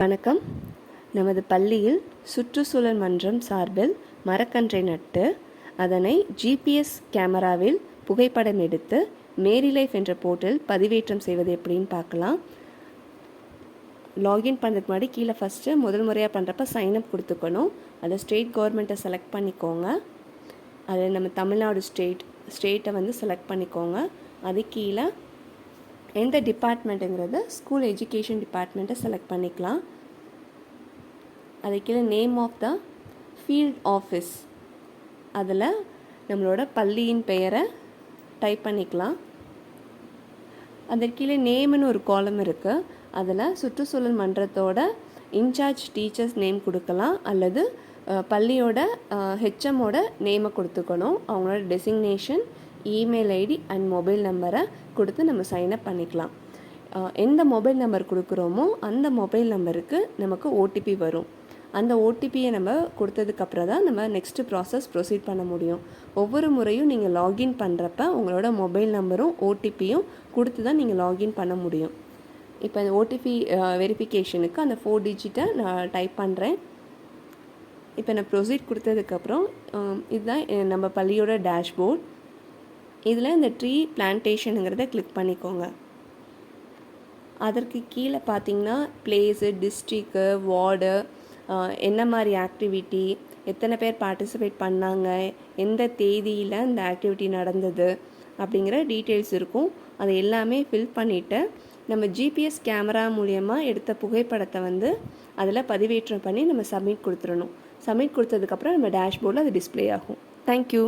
வணக்கம். நமது பள்ளியில் சுற்றுச்சூழல் மன்றம் சார்பில் மரக்கன்றை நட்டு அதனை ஜிபிஎஸ் கேமராவில் புகைப்படம் எடுத்து மேரி லைஃப் என்ற போர்ட்டில் பதிவேற்றம் செய்வது எப்படின்னு பார்க்கலாம். லாகின் பண்ணுறதுக்கு முன்னாடி கீழே ஃபஸ்ட்டு முதல் முறையாக பண்ணுறப்ப சைனப் கொடுத்துக்கணும். அதை ஸ்டேட் கவர்மெண்ட்டை செலக்ட் பண்ணிக்கோங்க. அது நம்ம தமிழ்நாடு ஸ்டேட் ஸ்டேட்டை வந்து செலக்ட் பண்ணிக்கோங்க. அது கீழே எந்த டிபார்ட்மெண்ட்டுங்கிறத ஸ்கூல் எஜுகேஷன் டிபார்ட்மெண்ட்டை செலக்ட் பண்ணிக்கலாம். அது கீழே name of the field office. அதில் நம்மளோட பள்ளியின் பெயரை டைப் பண்ணிக்கலாம். அதற்கு கீழே நேம்னு ஒரு காலம் இருக்குது அதில் சுற்றுச்சூழல் மன்றத்தோட இன்சார்ஜ் டீச்சர்ஸ் நேம் கொடுக்கலாம். அல்லது பள்ளியோட ஹெச்எம்மோட நேமை கொடுத்துக்கணும். அவங்களோட designation email ID and mobile நம்பரை கொடுத்து நம்ம சைன்அப் பண்ணிக்கலாம். எந்த மொபைல் நம்பர் கொடுக்குறோமோ அந்த மொபைல் நம்பருக்கு நமக்கு ஓடிபி வரும். அந்த ஓடிபியை நம்ம கொடுத்ததுக்கப்புறம் தான் நம்ம நெக்ஸ்ட்டு ப்ராசஸ் ப்ரொசீட் பண்ண முடியும். ஒவ்வொரு முறையும் நீங்கள் லாகின் பண்ணுறப்ப உங்களோட மொபைல் நம்பரும் ஓடிபியும் கொடுத்து தான் நீங்கள் லாகின் பண்ண முடியும். இப்போ அந்த ஓடிபி வெரிஃபிகேஷனுக்கு அந்த ஃபோர் டிஜிட்டை நான் டைப் பண்ணுறேன் இப்போ நான் ப்ரொசீட் கொடுத்ததுக்கப்புறம் இதுதான் நம்ம பள்ளியோட டேஷ்போர்ட் இதில் இந்த ட்ரீ பிளான்டேஷனுங்கிறத கிளிக் பண்ணிக்கோங்க. அதற்கு கீழே பார்த்தீங்கன்னா பிளேஸு டிஸ்ட்ரிக்கு வார்டு என்ன மாதிரி ஆக்டிவிட்டி எத்தனை பேர் பார்ட்டிசிபேட் பண்ணாங்க எந்த தேதியில் இந்த ஆக்டிவிட்டி நடந்தது அப்படிங்கிற டீட்டெயில்ஸ் இருக்கும். அதை எல்லாமே ஃபில் பண்ணிவிட்டு நம்ம ஜிபிஎஸ் கேமரா மூலயமா எடுத்த புகைப்படத்தை வந்து அதில் பதிவேற்றம் பண்ணி நம்ம சப்மிட் கொடுத்துடணும். சப்மிட் கொடுத்ததுக்கப்புறம் நம்ம டேஷ்போர்டில் அது டிஸ்ப்ளே ஆகும். தேங்க்யூ